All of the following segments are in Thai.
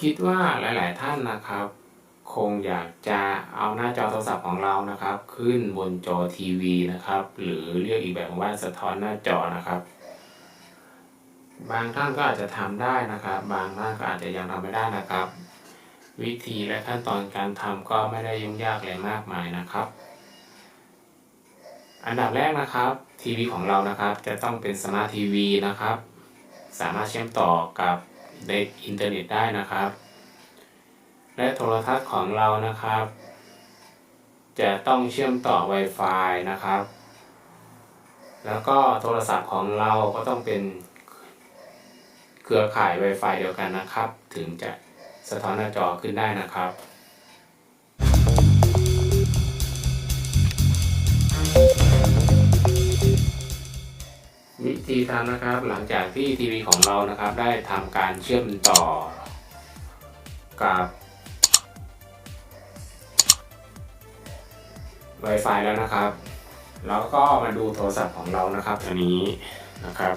คิดว่าหลาย ๆ ท่านนะครับ คงอยากจะเอาหน้าจอโทรศัพท์ของเรานะครับ ขึ้นบนจอทีวีนะครับ หรือเรียกอีกแบบว่าสะท้อนหน้าจอนะครับ บางท่านก็อาจจะทำได้นะครับ บางท่านก็อาจจะยังทำไม่ได้นะครับ วิธีและขั้นตอนการทำก็ไม่ได้ยุ่งยากอะไรมากมายนะครับ อันดับแรกนะครับทีวีของเรานะครับ จะต้องเป็นสมาร์ททีวีนะครับ สามารถเชื่อมต่อกับ ในอินเทอร์เน็ตได้นะครับ และโทรทัศน์ของเรานะครับ จะต้องเชื่อมต่อ Wi-Fi นะครับ แล้วก็โทรศัพท์ของเราก็ต้องเป็นเครือข่าย Wi-Fi เดียวกันนะครับ ถึงจะสะท้อนหน้าจอขึ้นได้นะครับ ธีทำนะครับ หลังจากที่ทีวีของเรานะครับ ได้ทำการเชื่อมต่อ กับ Wi-Fi แล้วนะครับ แล้วก็มาดูโทรศัพท์ของเรานะครับ อันนี้นะครับ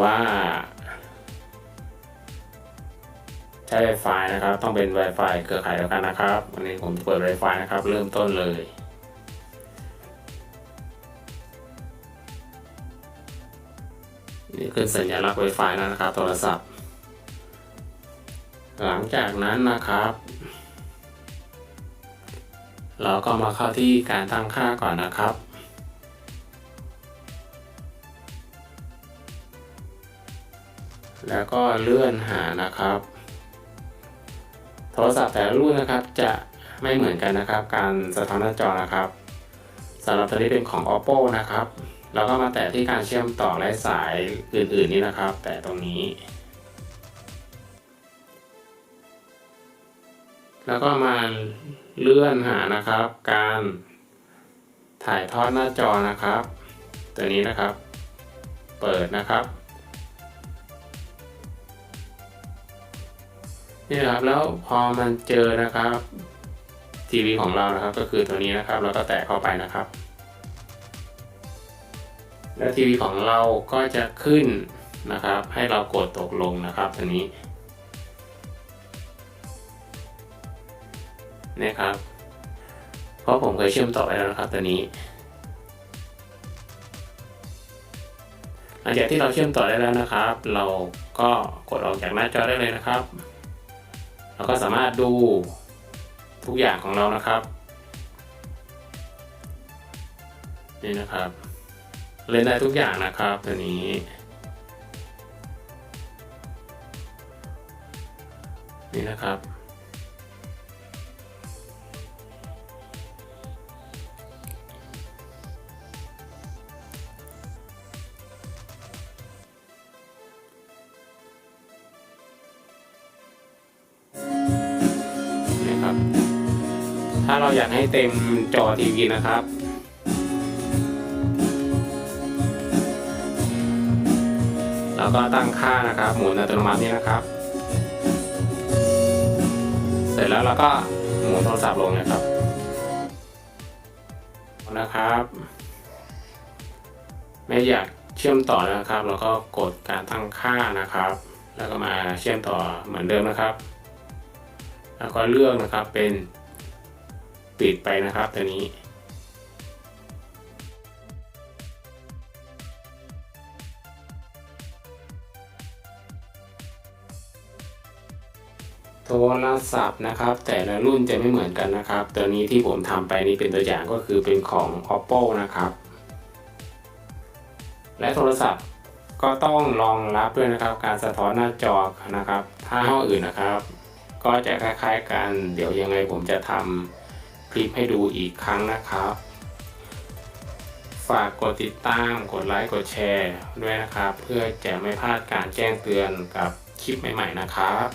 ว่า ใช้ Wi-Fi นะครับ ต้องเป็น Wi-Fi เครือข่ายเดียวกันนะครับ วันนี้ผมเปิด Wi-Fi นะครับ เริ่มต้นเลย นี่คือสัญลักษณ์ Wi-Fi แล้วนะครับโทรศัพท์ หลังจากนั้นนะครับ เราก็มาเข้าที่การตั้งค่าก่อนนะครับแล้วก็เลื่อนหานะครับ โทรศัพท์แต่ละรุ่นนะครับจะไม่เหมือนกันนะครับ การสะท้อนหน้าจอนะครับสำหรับตัวนี้เป็นของ oppo นะครับ แล้วก็มาแตะที่การเชื่อมต่อและสายอื่นๆนี่นะครับ แตะตรงนี้ แล้วก็มาเลื่อนหานะครับ การถ่ายทอดหน้าจอนะครับ ตัวนี้นะครับ เปิดนะครับนี่ครับแล้วพอมันเจอนะครับทีวีของเรานะครับก็คือตัวนี้นะครับ เราก็แตะเข้าไปนะครับ แล้วทีวีของเราก็จะขึ้นนะครับ ให้เรากดตกลงนะครับตัวนี้นี่ครับ เพราะผมเคยเชื่อมต่อไปแล้วนะครับตัวนี้ หลังจากที่เราเชื่อมต่อได้แล้วนะครับ เราก็กดออกจากหน้าจอได้เลยนะครับ เราก็สามารถดูทุกอย่างของเรานะครับ นี่นะครับ เล่นได้ทุกอย่างนะครับ ตัวนี้ นี่นะครับนะครับ ถ้าเราอยากให้เต็มจอทีวีนะครับ เราก็ตั้งค่านะครับ หมุนอัตโนมัตินี่นะครับ เสร็จแล้วเราก็หมุนโทรศัพท์ลงนะครับนะครับไม่อยากเชื่อมต่อนะครับเราก็กดการตั้งค่านะครับ แล้วก็มาเชื่อมต่อเหมือนเดิมนะครับ แล้วก็เลือกนะครับเป็นปิดไปนะครับตัวนี้ โทรศัพท์นะครับ แต่ละรุ่นจะไม่เหมือนกันนะครับ ตัวนี้ที่ผมทำไปนี่เป็นตัวอย่างก็คือเป็นของ oppo นะครับ และโทรศัพท์ก็ต้องรองรับด้วยนะครับ การสะท้อนหน้าจอนะครับ ถ้าห้องอื่นนะครับ ก็จะคล้ายๆกัน เดี๋ยวยังไงผมจะทำคลิปให้ดูอีกครั้งนะครับ ฝากกดติดตาม กดไลค์ กดแชร์ด้วยนะครับ เพื่อจะไม่พลาดการแจ้งเตือนกับคลิปใหม่ ๆ นะครับ